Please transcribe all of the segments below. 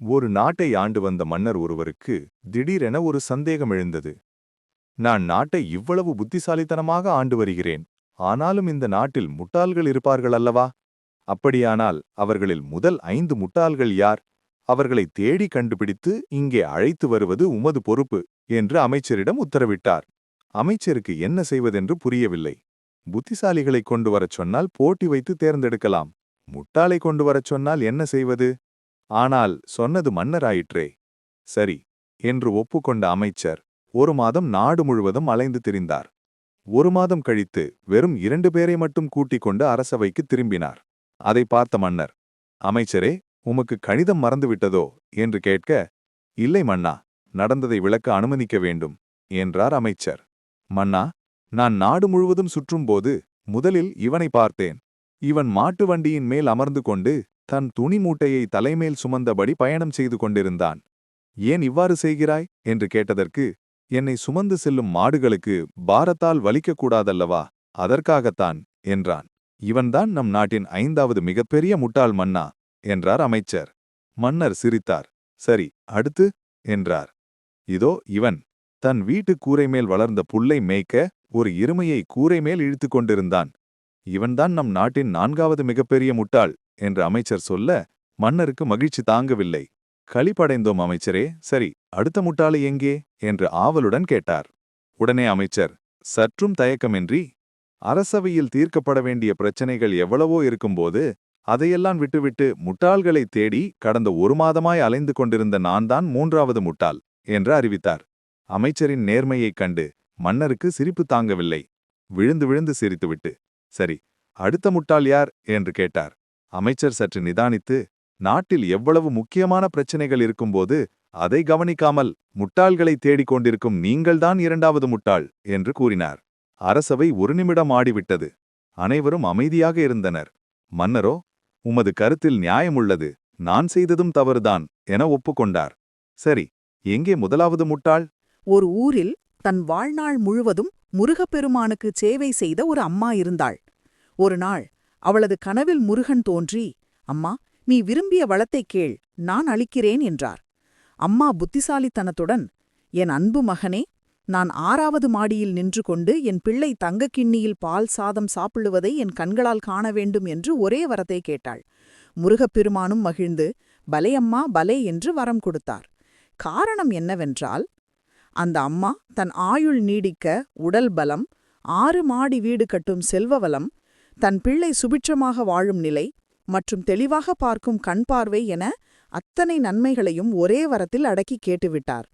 ஒரு நாட்டை ஆண்டு வந்த மன்னர் ஒருவருக்கு திடீரென ஒரு சந்தேகம் எழுந்தது. நான் நாட்டை இவ்வளவு புத்திசாலித்தனமாக ஆண்டு வருகிறேன் ஆனாலும் இந்த நாட்டில் முட்டாள்கள் இருப்பார்கள் அல்லவா? அப்படியானால் அவர்களில் முதல் ஐந்து முட்டாள்கள் யார்? அவர்களை தேடி கண்டுபிடித்து இங்கே அழைத்து வருவது உமது பொறுப்பு என்று அமைச்சரிடம் உத்தரவிட்டார். அமைச்சருக்கு என்ன செய்வதென்று புரியவில்லை. புத்திசாலிகளை கொண்டு வரச் சொன்னால் போட்டி வைத்து தேர்ந்தெடுக்கலாம். முட்டாளை கொண்டு வரச் சொன்னால் என்ன செய்வது? ஆனால் சொன்னது மன்னராயிற்றே. சரி என்று ஒப்புக்கொண்ட அமைச்சர் ஒரு மாதம் நாடு முழுவதும் அலைந்து திரிந்தார். ஒரு மாதம் கழித்து வெறும் இரண்டு பேரை மட்டும் கூட்டிக் கொண்டு அரசவைக்கு திரும்பினார். அதை பார்த்த மன்னர் அமைச்சரே உமக்கு கணிதம் மறந்துவிட்டதோ? என்று கேட்க இல்லை மன்னா நடந்ததை விளக்க அனுமதிக்க வேண்டும் என்றார் அமைச்சர். மன்னா நான் நாடு முழுவதும் சுற்றும்போது முதலில் இவனை பார்த்தேன். இவன் மாட்டு வண்டியின் மேல் அமர்ந்து கொண்டு தன் துணி மூட்டையை தலைமேல் சுமந்தபடி பயணம் செய்து கொண்டிருந்தான். ஏன் இவ்வாறு செய்கிறாய்? என்று கேட்டதற்கு என்னை சுமந்து செல்லும் மாடுகளுக்கு பாரத்தால் வலிக்கக்கூடாதல்லவா? அதற்காகத்தான் என்றான். இவன்தான் நம் நாட்டின் ஐந்தாவது மிகப்பெரிய முட்டாள் மன்னா என்றார் அமைச்சர். மன்னர் சிரித்தார். சரி அடுத்து? என்றார். இதோ இவன். தன் வீட்டு கூரை மேல் வளர்ந்த புல்லை மேய்க்க ஒரு இருமையை கூரை மேல் இழுத்துக் கொண்டிருந்தான். இவன்தான் நம் நாட்டின் நான்காவது மிகப்பெரிய முட்டாள். என்று அமைச்சர் சொல்ல மன்னருக்கு மகிழ்ச்சி தாங்கவில்லை. களிப்படைந்தோம் அமைச்சரே சரி அடுத்த முட்டாளை எங்கே? என்று ஆவலுடன் கேட்டார். உடனே அமைச்சர் சற்றும் தயக்கமின்றி. அரசவையில் தீர்க்கப்பட வேண்டிய பிரச்சனைகள் எவ்வளவோ இருக்கும்போது அதையெல்லாம் விட்டுவிட்டு முட்டாள்களை தேடி கடந்த ஒரு மாதமாய் அலைந்து கொண்டிருந்த நான் தான் மூன்றாவது முட்டாள் என்று அறிவித்தார். அமைச்சரின் நேர்மையைக் கண்டு மன்னருக்கு சிரிப்பு தாங்கவில்லை. விழுந்து விழுந்து சிரித்துவிட்டு சரி அடுத்த முட்டாள் யார்? என்று கேட்டார். அமைச்சர் சற்று நிதானித்து நாட்டில் எவ்வளவு முக்கியமான பிரச்சனைகள் இருக்கும்போது அதை கவனிக்காமல் முட்டாள்களை தேடிக் கொண்டிருக்கும் நீங்கள்தான் இரண்டாவது முட்டாள் என்று கூறினார். அரசவை ஒரு நிமிடம் ஆடிவிட்டது. அனைவரும் அமைதியாக இருந்தனர். மன்னரோ உமது கருத்தில் நியாயமுள்ளது. நான் செய்ததும் தவறுதான் என ஒப்புக்கொண்டார். சரி எங்கே முதலாவது முட்டாள்? ஒரு ஊரில் தன் வாழ்நாள் முழுவதும் முருகப்பெருமானுக்கு சேவை செய்த ஒரு அம்மா இருந்தாள். ஒரு நாள் அவளது கனவில் முருகன் தோன்றி அம்மா நீ விரும்பிய வளத்தைக் கேள் நான் அளிக்கிறேன் என்றார். அம்மா புத்திசாலித்தனத்துடன் என் அன்பு மகனே நான் ஆறாவது மாடியில் நின்று கொண்டு என் பிள்ளை தங்கக் கிண்ணியில் பால் சாதம் சாப்பிடுவதை என் கண்களால் காண வேண்டும் என்று ஒரே வரத்தை கேட்டாள். முருகப்பெருமானும் மகிழ்ந்து பலே அம்மா பலே என்று வரம் கொடுத்தார். காரணம் என்னவென்றால் அந்த அம்மா தன் ஆயுள் நீடிக்க உடல் பலம் ஆறு மாடி வீடு கட்டும் செல்வவலம் தன் பிள்ளை சுபிட்சமாக வாழும் நிலை மற்றும் தெளிவாக பார்க்கும் கண் பார்வை என அத்தனை நன்மைகளையும் ஒரே வரத்தில் அடக்கி கேட்டுவிட்டார்.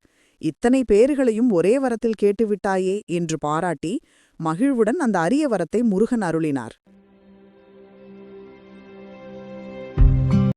இத்தனை பேறுகளையும் ஒரே வரத்தில் கேட்டுவிட்டாயே என்று பாராட்டி மகிழ்வுடன் அந்த அரிய வரத்தை முருகன் அருளினார்.